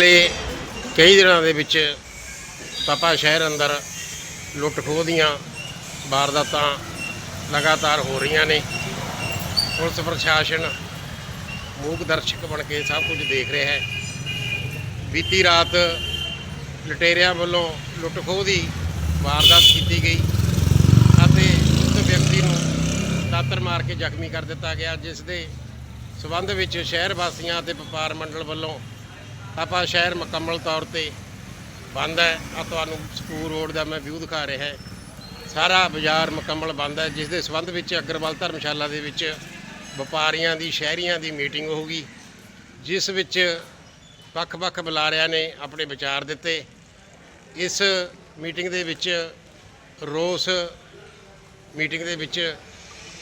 ਪਿਛਲੇ ਕਈ ਦਿਨਾਂ ਦੇ ਵਿੱਚ ਪਾਪਾ ਸ਼ਹਿਰ ਅੰਦਰ ਲੁੱਟ ਖੋਹ ਦੀਆਂ ਵਾਰਦਾਤਾਂ ਲਗਾਤਾਰ ਹੋ ਰਹੀਆਂ ਨੇ। ਪੁਲਿਸ ਪ੍ਰਸ਼ਾਸਨ ਮੂਕ ਦਰਸ਼ਕ ਬਣ ਕੇ ਸਭ ਕੁਝ ਦੇਖ ਰਿਹਾ ਹੈ। ਬੀਤੀ ਰਾਤ ਲਟੇਰਿਆਂ ਵੱਲੋਂ ਲੁੱਟ ਖੋਹ ਦੀ ਵਾਰਦਾਤ ਕੀਤੀ ਗਈ ਅਤੇ ਉਸ ਵਿਅਕਤੀ ਨੂੰ ਦਾਤਰ ਮਾਰ ਕੇ ਜ਼ਖਮੀ ਕਰ ਦਿੱਤਾ ਗਿਆ, ਜਿਸ ਦੇ ਸਬੰਧ ਵਿੱਚ ਸ਼ਹਿਰ ਵਾਸੀਆਂ ਅਤੇ ਵਪਾਰ ਮੰਡਲ ਵੱਲੋਂ ਆਪਾਂ ਸ਼ਹਿਰ ਮੁਕੰਮਲ ਤੌਰ ਤੇ ਬੰਦ ਹੈ। ਆ ਤੁਹਾਨੂੰ ਸਕੂਲ ਰੋਡ ਦਾ ਮੈਂ ਵਿਊ ਦਿਖਾ ਰਿਹਾ ਹੈ। ਸਾਰਾ ਬਾਜ਼ਾਰ ਮੁਕੰਮਲ ਬੰਦ ਹੈ ਜਿਸ ਦੇ ਸਬੰਧ ਵਿੱਚ ਅਗਰਵਾਲ ਧਰਮਸ਼ਾਲਾ ਦੇ ਵਿੱਚ ਵਪਾਰੀਆਂ ਦੀ, ਸ਼ਹਿਰੀਆਂ ਦੀ ਮੀਟਿੰਗ ਹੋਊਗੀ, ਜਿਸ ਵਿੱਚ ਵੱਖ-ਵੱਖ ਬੁਲਾਰਿਆਂ ਨੇ ਆਪਣੇ ਵਿਚਾਰ ਦਿੱਤੇ। ਇਸ ਮੀਟਿੰਗ ਦੇ ਵਿੱਚ, ਰੋਸ ਮੀਟਿੰਗ ਦੇ ਵਿੱਚ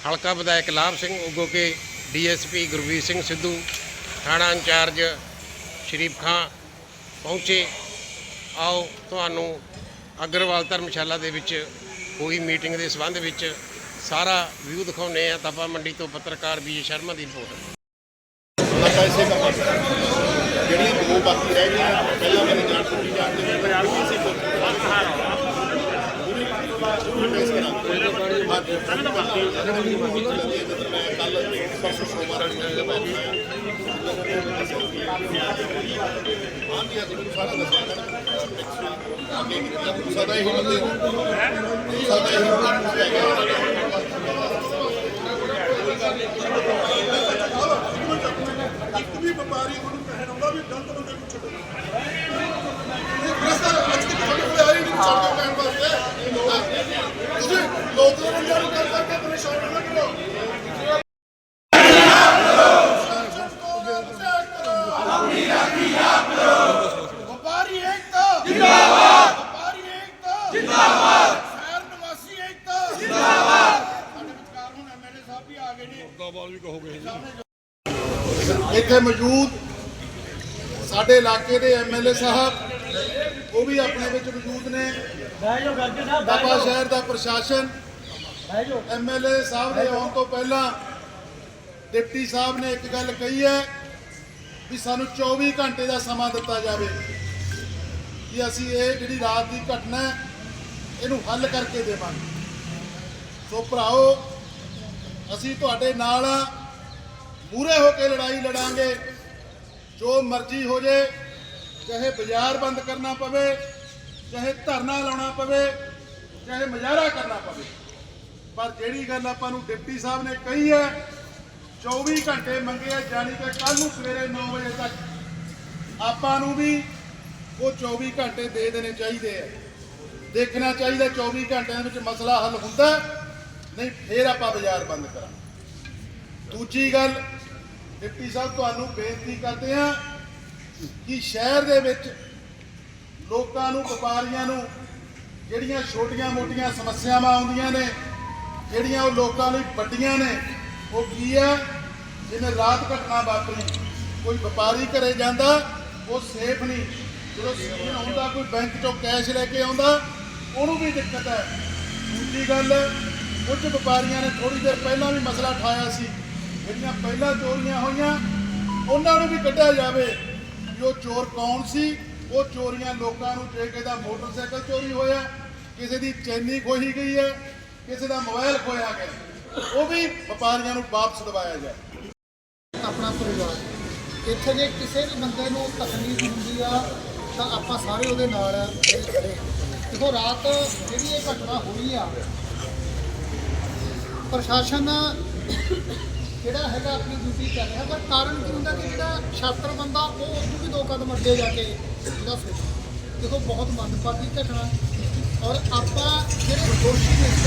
ਹਲਕਾ ਵਿਧਾਇਕ ਲਾਭ ਸਿੰਘ ਉਗੋਕੇ ਡੀਐਸਪੀ ਗੁਰਵੀਰ ਸਿੰਘ ਸਿੱਧੂ, ਥਾਣਾ ਇੰਚਾਰਜ ਸ਼ਰੀਫ ਖਾਂ ਪਹੁੰਚੇ ਆਓ ਤੁਹਾਨੂੰ ਅਗਰਵਾਲ ਧਰਮਸ਼ਾਲਾ ਦੇ ਵਿੱਚ ਹੋਈ ਮੀਟਿੰਗ ਦੇ ਸੰਬੰਧ ਵਿੱਚ ਸਾਰਾ ਵਿਊ ਦਿਖਾਉਂਦੇ ਆ ਤਪਾ ਮੰਡੀ ਤੋਂ ਪੱਤਰਕਾਰ ਵਿਜੇ ਸ਼ਰਮਾ ਦੀ ਰਿਪੋਰਟ ਪੈਸੇ ਕਮਾ ਜਿਹੜੀਆਂ ਦੋ ਬਾਕੀ ਰਹਿ ਗਈਆਂ ਪਹਿਲਾਂ ਮੈਨੂੰ ਜਾਣ ਛੁੱਟੀ ਜਾਣ ਦੇ ਪੰਜਾਬ ਦੀ ਸੀ ਕੱਲ ਪਰਸੋਂ ਸੋਮਵਾਰ ਵਾਲੀ ਦਿਨ ਮੈਂ ਆਂਦੀ ਅੱਜ ਮੈਨੂੰ ਸਾਰਾ ਦੱਸਿਆ ਅੱਗੇ ਕਿ ਸਦਾ ਹੀ ਹੁੰਦੇ ਸਦਾ ਹੀ ਹੁੰਦੇ ਇੱਕ ਵੀ ਵਪਾਰੀ ਉਹਨੂੰ ਕਹਿਣ ਆਉਂਦਾ ਵੀ ਗਲਤ ਬੰਦੇ ਨੂੰ ਛੱਡੋ ਇਹ ਰਸਤਾ ਅੱਜ ਤੱਕ ਤੁਹਾਡੇ ਕੋਲ ਆਈ ਨਹੀਂ ਛੱਡ ਕੇ ਕਹਿਣ ਵਾਸਤੇ ਤੁਸੀਂ ਲੋਕ ਦੇ ਬੰਦਿਆਂ ਨੂੰ ਕਰ ਕਰਕੇ ਪਰੇਸ਼ਾਨ ਨਾ ਕਰੋ ਵਪਾਰੀ ਏਕਤਾ ਜਿੰਦਾਬਾਦ ਵਪਾਰੀ ਏਕਤਾ ਜਿੰਦਾਬਾਦ ਸ਼ਹਿਰ ਨਿਵਾਸੀ ਏਕਤਾ ਜਿੰਦਾਬਾਦ ਸਾਡੇ ਵਿਚਕਾਰ ਹੁਣ ਐਮਐਲਏ ਸਾਹਿਬ ਵੀ ਆ ਗਏ ਨੇ ਇੱਥੇ ਮੌਜੂਦ ਸਾਡੇ ਇਲਾਕੇ ਦੇ ਐਮਐਲਏ ਸਾਹਿਬ, ਉਹ ਵੀ ਆਪਣੇ ਵਿੱਚ ਮੌਜੂਦ ਨੇ। ਬਾਬਾ ਸ਼ਹਿਰ ਦਾ ਪ੍ਰਸ਼ਾਸਨ ਬਹਿ ਜਾਓ ਐਮਐਲਏ ਸਾਹਿਬ ਦੇ ਆਉਣ ਤੋਂ ਪਹਿਲਾਂ ਡਿਪਟੀ ਸਾਹਿਬ ਨੇ ਇੱਕ ਗੱਲ ਕਹੀ ਹੈ ਵੀ ਸਾਨੂੰ 24 ਘੰਟੇ ਦਾ ਸਮਾਂ ਦਿੱਤਾ ਜਾਵੇ। ਕਿ ਅਸੀਂ ਇਹ ਜਿਹੜੀ ਰਾਤ ਦੀ ਘਟਨਾ ਇਹਨੂੰ ਹੱਲ ਕਰਕੇ ਦੇਵਾਂਗੇ। ਸੋ ਭਰਾਓ ਅਸੀਂ ਤੁਹਾਡੇ ਨਾਲ ਹਾਂ। ਮੂਰੇ ਹੋ ਕੇ ਲੜਾਈ ਲੜਾਂਗੇ। ਜੋ ਮਰਜ਼ੀ ਹੋ ਜੇ, ਚਾਹੇ ਬਾਜ਼ਾਰ ਬੰਦ ਕਰਨਾ ਪਵੇ, ਚਾਹੇ ਧਰਨਾ ਲਾਉਣਾ ਪਵੇ, ਚਾਹੇ ਮੁਜ਼ਾਹਰਾ ਕਰਨਾ ਪਵੇ। ਪਰ ਜਿਹੜੀ ਗੱਲ ਆਪਾਂ ਨੂੰ ਡਿਪਟੀ ਸਾਹਿਬ ਨੇ ਕਹੀ ਹੈ 24 ਘੰਟੇ ਮੰਗੇ ਆ ਜਾਨੀ ਕਿ ਕੱਲ ਨੂੰ ਸਵੇਰੇ 9 ਵਜੇ ਤੱਕ। ਆਪਾਂ ਨੂੰ ਵੀ ਉਹ 24 ਘੰਟੇ ਦੇ ਦੇਣੇ ਚਾਹੀਦੇ ਆ। ਦੇਖਣਾ ਚਾਹੀਦਾ 24 ਘੰਟਿਆਂ ਦੇ ਵਿੱਚ ਮਸਲਾ ਹੱਲ ਹੁੰਦਾ। ਨਹੀਂ, ਫੇਰ ਆਪਾਂ ਬਾਜ਼ਾਰ ਬੰਦ ਕਰਾਂ ਦੂਜੀ ਗੱਲ, ਡਿਪਟੀ ਸਾਹਿਬ, ਤੁਹਾਨੂੰ ਬੇਨਤੀ ਕਰਦੇ ਹਾਂ ਕਿ ਸ਼ਹਿਰ ਦੇ ਵਿੱਚ ਲੋਕਾਂ ਨੂੰ, ਵਪਾਰੀਆਂ ਨੂੰ ਜਿਹੜੀਆਂ ਛੋਟੀਆਂ-ਮੋਟੀਆਂ ਸਮੱਸਿਆਵਾਂ ਆਉਂਦੀਆਂ ਨੇ, ਜਿਹੜੀਆਂ ਉਹ ਲੋਕਾਂ ਲਈ ਵੱਡੀਆਂ ਨੇ, ਉਹ ਕੀ ਹੈ ਜਿਵੇਂ ਰਾਤ ਘਟਨਾ ਵਾਪਰੀ, ਕੋਈ ਵਪਾਰੀ ਘਰੇ ਜਾਂਦਾ, ਉਹ ਸੇਫ ਨਹੀਂ। ਜਦੋਂ ਸੀਨ ਆਉਂਦਾ, ਕੋਈ ਬੈਂਕ ਚੋਂ ਕੈਸ਼ ਲੈ ਕੇ ਆਉਂਦਾ, ਉਹਨੂੰ ਵੀ ਦਿੱਕਤ ਹੈ। ਦੂਜੀ ਗੱਲ ਕੁਝ ਵਪਾਰੀਆਂ ਨੇ ਥੋੜੀ ਦੇਰ ਪਹਿਲਾਂ ਵੀ ਮਸਲਾ ਉਠਾਇਆ ਸੀ। ਜਿਹੜੀਆਂ ਪਹਿਲਾਂ ਚੋਰੀਆਂ ਹੋਈਆਂ, ਉਹਨਾਂ ਨੂੰ ਵੀ ਕੱਢਿਆ ਜਾਵੇ। ਵੀ ਉਹ ਚੋਰ ਕੌਣ ਸੀ? ਉਹ ਚੋਰੀਆਂ ਲੋਕਾਂ ਨੂੰ ਜੇ ਕਿਸੇ ਦਾ ਮੋਟਰਸਾਈਕਲ ਚੋਰੀ ਹੋਇਆ, ਕਿਸੇ ਦੀ ਚੈਨੀ ਖੋਹੀ ਗਈ ਹੈ, ਕਿਸੇ ਦਾ ਮੋਬਾਈਲ ਖੋਇਆ ਗਿਆ, ਉਹ ਵੀ ਵਪਾਰੀਆਂ ਨੂੰ ਵਾਪਸ ਦਿਵਾਇਆ ਜਾਏ। ਆਪਣਾ ਪਰਿਵਾਰ। ਇੱਥੇ ਜੇ ਕਿਸੇ ਵੀ ਬੰਦੇ ਨੂੰ ਤਕਲੀਫ ਹੁੰਦੀ ਆ, ਤਾਂ ਆਪਾਂ ਸਾਰੇ ਉਹਦੇ ਨਾਲ ਖੜੇ ਦੇਖੋ, ਰਾਤ ਜਿਹੜੀ ਇਹ ਘਟਨਾ ਹੋਈ ਆ ਪ੍ਰਸ਼ਾਸਨ ਜਿਹੜਾ ਹੈਗਾ ਆਪਣੀ ਡਿਊਟੀ ਕਰ ਰਿਹਾ, ਪਰ ਕਾਰਨ ਕੀ ਹੁੰਦਾ ਕਿ ਜਿਹੜਾ ਛਾਤਰ ਬੰਦਾ, ਉਹ ਉਹਨੂੰ ਵੀ ਦੋ ਕਦਮ ਅੱਗੇ ਜਾ ਕੇ ਜਿਹੜਾ ਫਿਰ। ਦੇਖੋ, ਬਹੁਤ ਮੰਦਭਾਗੀ ਘਟਨਾ। ਔਰ ਆਪਾਂ ਜਿਹੜੇ ਦੋਸ਼ੀ ਨੇ, ਇਸ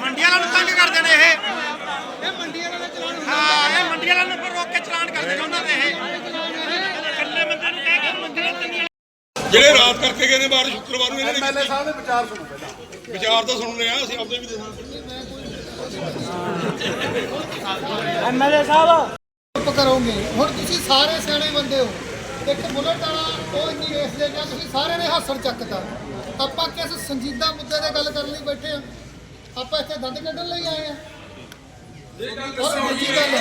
ਮੰਡੀਆਂ ਨੂੰ ਤੰਗ ਕਰਦੇ ਨੇ ਇਹ ਮੰਡੀਆਂ ਵਾਲੇ ਚਲਾਨ ਹਾਂ ਇਹ ਮੰਡੀਆਂ ਵਾਲਿਆਂ ਨੂੰ ਪਰ ਰੋਕ ਕੇ ਚਲਾਨ ਕਰਦੇ ਚਾਹੁੰਦੇ ਨੇ ਇਹ ਇਕੱਲੇ ਬੰਦੇ ਨੂੰ ਕਹਿ ਕੇ ਮੰਡੀਆਂ ਤੰਨੀਆਂ ਜਿਹੜੇ ਰਾਤ ਕਰਕੇ ਗਏ ਨੇ ਬਾਹਰ ਸ਼ੁੱਕਰਵਾਰ ਨੂੰ ਇਹਨਾਂ ਐਮਐਲਏ ਸਾਹਿਬ ਦੇ ਵਿਚਾਰ ਸੁਣੋ ਪਹਿਲਾਂ। ਨੇ ਵਿਚਾਰ ਤਾਂ ਸੁਣ ਲਿਆ ਅਸੀਂ ਆਪਦੇ ਵੀ ਦੇ ਐਮਐਲਏ ਸਾਹਿਬ। ਚੁੱਪ ਕਰੋਗੇ। ਹੁਣ ਤੁਸੀਂ ਸਾਰੇ ਸਿਆਣੇ ਬੰਦੇ ਹੋ। ਇੱਕ ਬੁਲਟ ਵਾਲਾ ਉਹ ਇੰਨੀ ਰੇਸ ਦੇ ਗਿਆ ਤੁਸੀਂ ਸਾਰਿਆਂ ਨੇ ਹਾਸੜ ਚੱਕਤਾ। ਆਪਾਂ ਕਿਸ ਸੰਜੀਦਾ ਮੁੱਦੇ ਤੇ ਗੱਲ ਕਰਨ ਲਈ ਬੈਠੇ ਆ? ਆਪਾਂ ਇੱਥੇ ਦੰਦ ਕੱਢਣ ਲਈ ਆਏ ਆ। ਔਰ ਦੂਜੀ ਗੱਲ। ਇਹੀ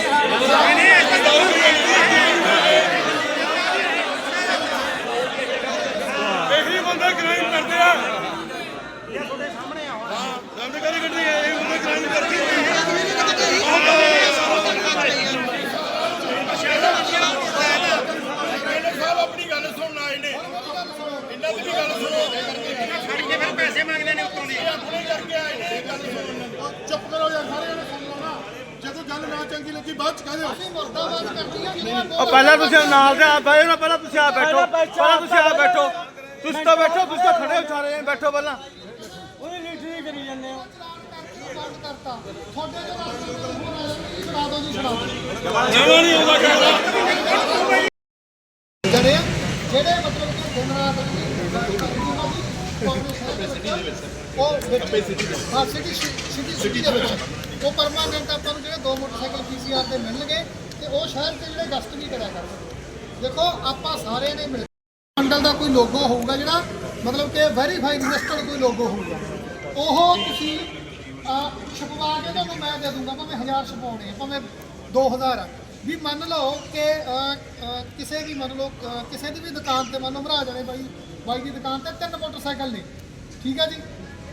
ਬੰਦੇ ਕ੍ਰਾਈਮ ਕਰਦੇ ਆ। ਇਹ ਤੁਹਾਡੇ ਸਾਹਮਣੇ ਆ ਹਾਂ ਦੰਦ ਕਰੀ ਕੱਢੀ ਇਹ ਬੰਦੇ ਕ੍ਰਾਈਮ ਕਰਦੇ ਸਾਹਿਬ ਆਪਣੀ ਗੱਲ ਸੁਣਨ ਆਏ ਨੇ ਇਹਨਾਂ ਦੀ ਵੀ ਗੱਲ ਸੁਣੋ ਸਾਡੀ ਜੇ ਫਿਰ ਪੈਸੇ ਮੰਗਦੇ ਨੇ ਉੱਤੋਂ ਦੀ ਆਪਣੇ ਕਰਕੇ ਆਏ ਨੇ ਇਹ ਗੱਲ ਸੁਣਨ ਚੁੱਪ ਕਰੋ ਯਾਰ ਸਾਰੇ ਜਣੇ ਸੁਣ ਲਓ ਨਾ ਜਦੋਂ ਗੱਲ ਨਾ ਚੰਗੀ ਲੱਗੀ ਬਾਅਦ ਚ ਕਹਿ ਦਿਓ ਅਸੀਂ ਮੁਰਦਾਬਾਦ ਕਰਦੀ ਆ ਜਿਹਨੂੰ ਉਹ ਪਹਿਲਾਂ ਤੁਸੀਂ ਨਾਲ ਦੇ ਆ ਬੈਠੋ ਪਹਿਲਾਂ ਤੁਸੀਂ ਆ ਬੈਠੋ ਪਹਿਲਾਂ ਤੁਸੀਂ ਆ ਬੈਠੋ। ਤੁਸੀਂ ਤਾਂ ਬੈਠੋ ਤੁਸੀਂ ਤਾਂ ਖੜੇ ਹੋ ਸਾਰੇ ਬੈਠੋ ਪਹਿਲਾਂ। ਉਹਦੀ ਲੀਡਰੀ ਕਰੀ ਜਾਂਦੇ ਹੋ। ਜਿਹੜੇ ਜਿਹੜੇ ਮਤਲਬ ਕਿ ਦਿਨ ਰਾਤ ਉਹ ਸਿਟੀ ਹਾਂ ਸਿਟੀ ਸਿਟੀ ਸਿਟੀ ਦੇ ਵਿੱਚ। ਉਹ ਪਰਮਾਨੈਂਟ ਆਪਾਂ ਨੂੰ ਜਿਹੜੇ ਦੋ ਮੋਟਰਸਾਈਕਲ ਪੀਸੀਆਰ ਦੇ ਮਿਲਣਗੇ ਤੇ ਉਹ ਸ਼ਹਿਰ ਤੇ ਜਿਹੜੇ ਗਸਤ ਵੀ ਕਰਿਆ ਕਰਨਗੇ ਦੇਖੋ ਆਪਾਂ ਸਾਰੇ ਨੇ ਮਿਲ ਮੰਡਲ ਦਾ ਕੋਈ ਲੋਗੋ ਹੋਊਗਾ ਜਿਹੜਾ ਮਤਲਬ ਕਿ ਵੈਰੀਫਾਈਡ ਰਜਿਸਟਰਡ ਕੋਈ ਲੋਗੋ ਹੋਊਗਾ। ਉਹ ਤੁਸੀਂ ਅਹ, ਛਪਵਾ ਕੇ ਤੁਹਾਨੂੰ ਮੈਂ ਦੇ ਦੂੰਗਾ ਭਾਵੇਂ 1000 ਛਪਾਉਣੇ ਆ ਭਾਵੇਂ 2000 ਆ। ਵੀ ਮੰਨ ਲਓ ਕਿ ਕਿਸੇ ਦੀ ਮੰਨ ਲਓ ਕਿਸੇ ਦੀ ਵੀ ਦੁਕਾਨ ਤੇ ਮੰਨ ਲਓ ਭਰਾ ਜਾਣੇ ਬਾਈ ਬਾਈ ਦੀ ਦੁਕਾਨ ਤੇ ਤਿੰਨ ਮੋਟਰਸਾਈਕਲ ਨੇ ਠੀਕ ਹੈ ਜੀ?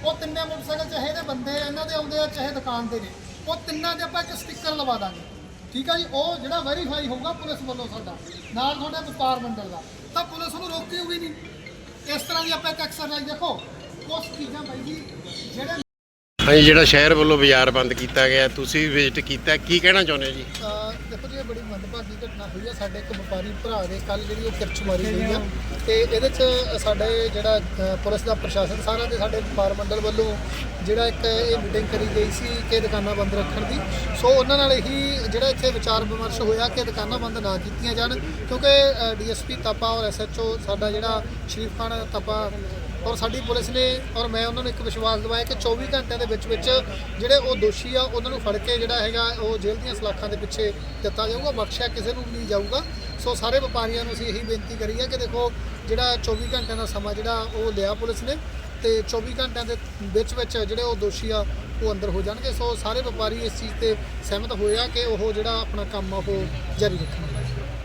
ਉਹ ਤਿੰਨੇ ਮੋਟਰਸਾਈਕਲ ਚਾਹੇ ਦੇ ਬੰਦੇ ਇਹਨਾਂ ਦੇ ਆਉਂਦੇ ਆ ਚਾਹੇ ਦੁਕਾਨ ਦੇ ਨੇ ਉਹ ਤਿੰਨਾਂ ਦੇ ਆਪਾਂ ਇੱਕ ਸਟicker ਲਵਾ ਦਾਂਗੇ। ਠੀਕ ਹੈ ਜੀ? ਉਹ ਜਿਹੜਾ ਵੈਰੀਫਾਈ ਹੋਊਗਾ ਪੁਲਿਸ ਵੱਲੋਂ ਸਾਡਾ ਨਾਲ ਤੁਹਾਡੇ ਵਪਾਰ ਮੰਡਲ ਦਾ। ਤਾਂ ਪੁਲਿਸ ਨੂੰ ਰੋਕੀ ਹੋਈ ਨਹੀਂ। ਇਸ ਤਰ੍ਹਾਂ ਦੀ ਆਪਾਂ ਇੱਕ ਐਕਸਰਸਾਈਜ਼ ਦੇਖੋ ਕੁਝ ਚੀਜ਼ਾਂ ਬਾਈ ਜੀ ਜਿਹੜੇ ਹਾਂਜੀ ਜਿਹੜਾ ਸ਼ਹਿਰ ਵੱਲੋਂ ਬਾਜ਼ਾਰ ਬੰਦ ਕੀਤਾ ਗਿਆ ਤੁਸੀਂ ਵਿਜ਼ਿਟ ਕੀਤਾ ਕੀ ਕਹਿਣਾ ਚਾਹੁੰਦੇ ਹੋ ਜੀ? ਦੇਖੋ ਜੀ ਇਹ ਬੜੀ ਮੰਦਭਾਗੀ ਘਟਨਾ ਹੋਈ ਹੈ ਸਾਡੇ ਇੱਕ ਵਪਾਰੀ ਭਰਾ ਦੇ ਕੱਲ ਜਿਹੜੀ ਉਹ ਕਿਰਚ ਮਾਰੀ ਗਈ ਆ। ਤੇ ਇਹਦੇ 'ਚ ਸਾਡੇ ਜਿਹੜਾ ਪੁਲਿਸ ਦਾ ਪ੍ਰਸ਼ਾਸਨ ਸਾਰਾ ਤੇ ਸਾਡੇ ਵਪਾਰ ਮੰਡਲ ਵੱਲੋਂ ਜਿਹੜਾ ਇੱਕ ਇਹ ਮੀਟਿੰਗ ਕਰੀ ਗਈ ਸੀ ਕਿ ਦੁਕਾਨਾਂ ਬੰਦ ਰੱਖਣ ਦੀ। ਸੋ ਉਹਨਾਂ ਨਾਲ ਇਹੀ ਜਿਹੜਾ ਇੱਥੇ ਵਿਚਾਰ ਵਿਮਰਸ਼ ਹੋਇਆ ਕਿ ਦੁਕਾਨਾਂ ਬੰਦ ਨਾ ਕੀਤੀਆਂ ਜਾਣ। ਕਿਉਂਕਿ ਡੀਐਸਪੀ ਤਪਾ ਔਰ ਐਸਐਚਓ ਸਾਡਾ ਜਿਹੜਾ ਸ਼ਰੀਫ ਖਾਨ ਤਪਾ ਔਰ ਸਾਡੀ ਪੁਲਿਸ ਨੇ ਔਰ ਮੈਂ ਉਹਨਾਂ ਨੂੰ ਇੱਕ ਵਿਸ਼ਵਾਸ ਦਿਵਾਇਆ ਕਿ 24 ਘੰਟਿਆਂ ਦੇ ਵਿੱਚ ਵਿੱਚ ਜਿਹੜੇ ਉਹ ਦੋਸ਼ੀ ਆ, ਉਹਨਾਂ ਨੂੰ ਫੜ ਕੇ ਜਿਹੜਾ ਹੈਗਾ ਉਹ ਜੇਲ੍ਹ ਦੀਆਂ ਸਲਾਖਾਂ ਦੇ ਪਿੱਛੇ ਦਿੱਤਾ ਜਾਊਗਾ, ਬਖਸ਼ਿਆ ਕਿਸੇ ਨੂੰ ਵੀ ਨਹੀਂ ਜਾਊਗਾ। ਸੋ ਸਾਰੇ ਵਪਾਰੀਆਂ ਨੂੰ ਅਸੀਂ ਇਹੀ ਬੇਨਤੀ ਕਰੀ ਹੈ ਕਿ ਦੇਖੋ, ਜਿਹੜਾ 24 ਘੰਟਿਆਂ ਦਾ ਸਮਾਂ ਜਿਹੜਾ ਉਹ ਲਿਆ ਪੁਲਿਸ ਨੇ ਤੇ 24 ਘੰਟਿਆਂ ਦੇ ਵਿੱਚ ਵਿੱਚ ਜਿਹੜੇ ਉਹ ਦੋਸ਼ੀ ਆ, ਉਹ ਅੰਦਰ ਹੋ ਜਾਣਗੇ। ਸੋ ਸਾਰੇ ਵਪਾਰੀ ਇਸ ਚੀਜ਼ ਤੇ ਸਹਿਮਤ ਹੋਏ ਆ ਕਿ ਉਹ ਜਿਹੜਾ ਆਪਣਾ ਕੰਮ ਆ, ਉਹ ਜਾਰੀ ਰੱਖਣਗੇ।